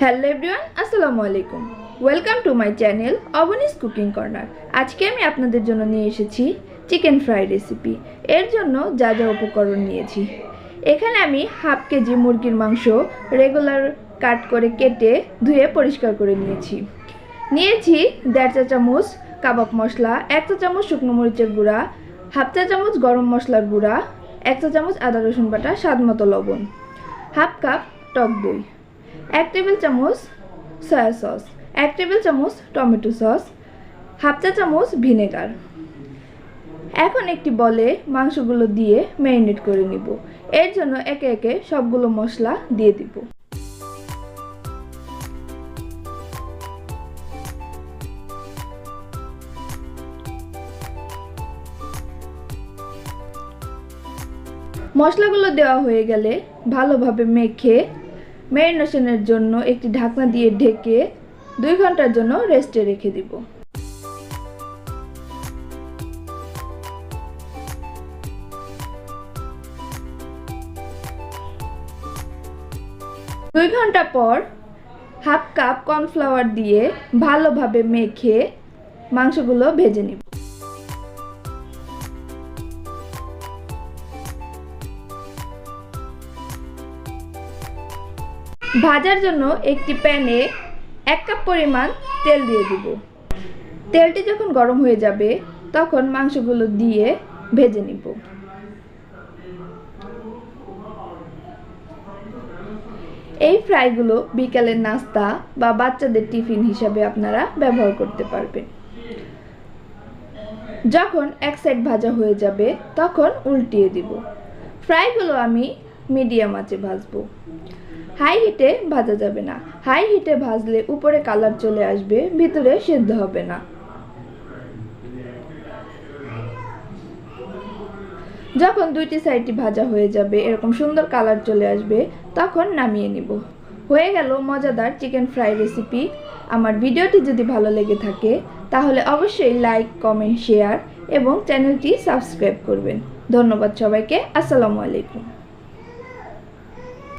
Hello everyone আসসালামু আলাইকুম। Welcome to my channel Aboni's cooking corner আজকে আমি আপনাদের জন্য নিয়ে এসেছি চিকেন ফ্রাই রেসিপি এর জন্য যা যা উপকরণ নিয়েছি। এখানে আমি হাফ কেজি মুরগির মাংস রেগুলার কাট করে কেটে ধুয়ে পরিষ্কার করে নিয়েছি। নিয়েছি দেড় চা চামচ কাবাব মশলা, এক চা চামচ শুকনো মরিচের গুঁড়া, হাফ চা চামচ গরম মশলার গুঁড়া, এক চা চামচ আদা রসুন বাটা স্বাদ মতো লবণ, হাফ কাপ টক দই। এক টেবিল চামচ সয়া সস এক টেবিল চামচ টমেটো সস হাফ চা চামচ ভিনেগার। এখন একটি বলে মাংসগুলো দিয়ে ম্যারিনেট করে নিব। এর জন্য একে একে সবগুলো মশলা দিয়ে দিব। মশলাগুলো দেওয়া হয়ে গেলে ভালোভাবে মেখে ম্যারিনেশনের জন্য একটি ঢাকনা দিয়ে ঢেকে দুই ঘণ্টার জন্য রেস্টে রেখে দিব। দুই ঘণ্টা পর হাফ কাপ কর্নফ্লাওয়ার দিয়ে ভালোভাবে মেখে মাংসগুলো ভেজে নিব। ভাজার জন্য একটি প্যানে এক কাপ পরিমাণ তেল দিয়ে দিব। তেলটি যখন গরম হয়ে যাবে, তখন মাংসগুলো দিয়ে ভেজে নিব। এই ফ্রাইগুলো বিকালের নাস্তা বা বাচ্চাদের টিফিন হিসাবে আপনারা ব্যবহার করতে পারবেন। যখন এক সাইড ভাজা হয়ে যাবে, তখন উল্টিয়ে দিব। ফ্রাইগুলো আমি মিডিয়াম আঁচে ভাজবো হাই হিটে ভাজা যাবে না। হাই হিটে ভাজলে উপরে কালার চলে আসবে, ভিতরে সেদ্ধ হবে না। যখন দুইটি সাইডটি ভাজা হয়ে যাবে, এরকম সুন্দর কালার চলে আসবে, তখন নামিয়ে নিব। হয়ে গেল মজাদার চিকেন ফ্রাই রেসিপি। আমার ভিডিওটি যদি ভালো লেগে থাকে, তাহলে অবশ্যই লাইক, কমেন্ট, শেয়ার এবং চ্যানেলটি সাবস্ক্রাইব করবেন। ধন্যবাদ সবাইকে। আসসালামু আলাইকুম।